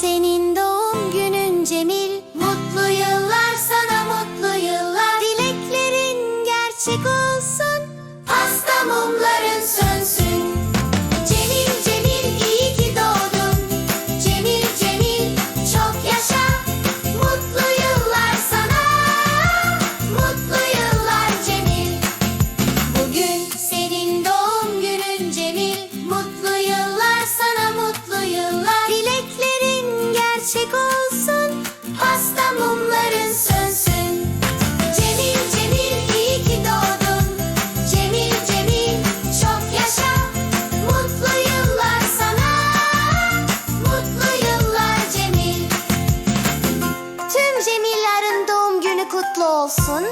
Senin doğum günün Cemil. Mutlu yıllar sana mutlu yıllar. Dileklerin gerçek olur kutlu olsun.